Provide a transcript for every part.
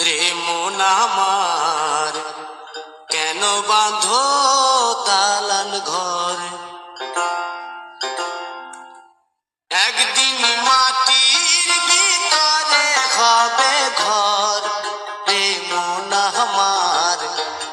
রে মোনামার কেন বাঁধো তালান ঘর? একদিন মাটির ভিতরে হবে ঘর। রে মোনামার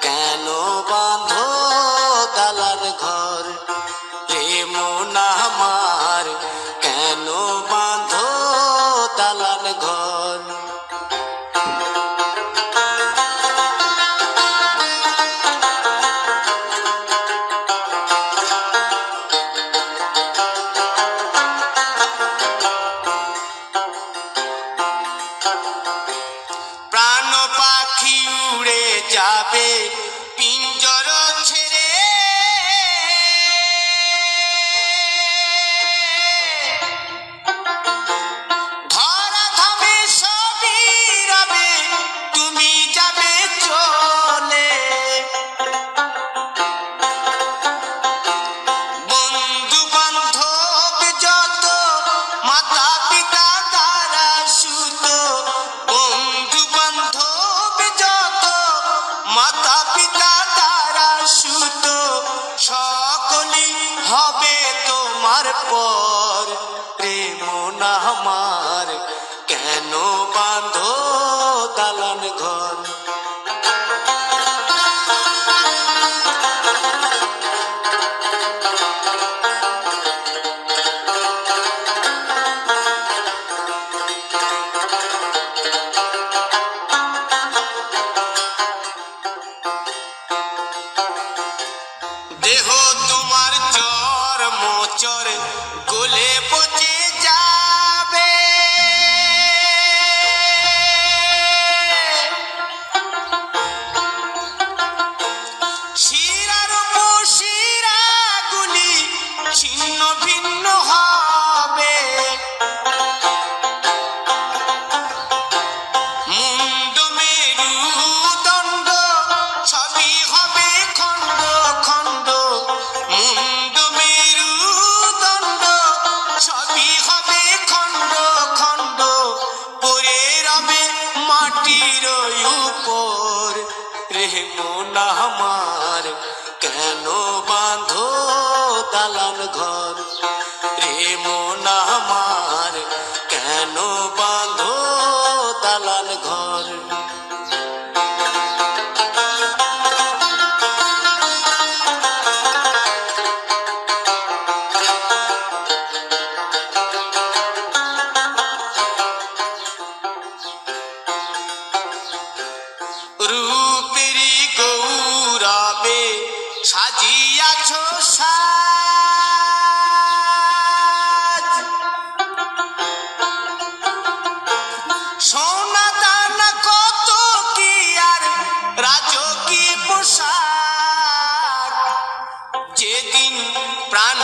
কেন বাঁধো তালান ঘর? রে মোনামার কেন বাঁধো তালান ঘর? যাবে পর প্রেম না আমার কেন বাঁধো মোচর গলে পচে মন আমার? কেন বাঁধো দালান ঘর? সাজিয়াছ সাজ। কত কি আর রাজকী পোশাক? যেদিন প্রাণ